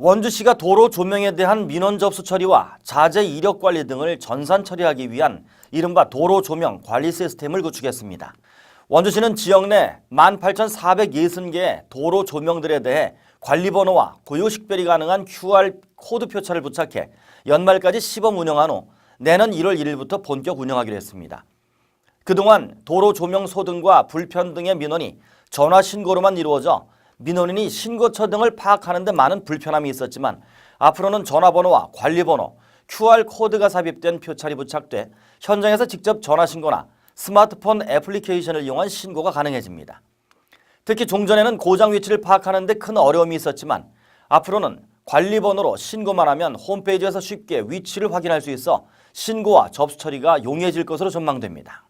원주시가 도로 조명에 대한 민원 접수 처리와 자재 이력 관리 등을 전산 처리하기 위한 이른바 도로 조명 관리 시스템을 구축했습니다. 원주시는 지역 내 18,460개의 도로 조명들에 대해 관리 번호와 고유 식별이 가능한 QR 코드 표차를 부착해 연말까지 시범 운영한 후 내년 1월 1일부터 본격 운영하기로 했습니다. 그동안 도로 조명 소등과 불편 등의 민원이 전화 신고로만 이루어져 민원인이 신고처 등을 파악하는 데 많은 불편함이 있었지만 앞으로는 전화번호와 관리번호, QR코드가 삽입된 표찰이 부착돼 현장에서 직접 전화 신고나 스마트폰 애플리케이션을 이용한 신고가 가능해집니다. 특히 종전에는 고장 위치를 파악하는 데 큰 어려움이 있었지만 앞으로는 관리번호로 신고만 하면 홈페이지에서 쉽게 위치를 확인할 수 있어 신고와 접수 처리가 용이해질 것으로 전망됩니다.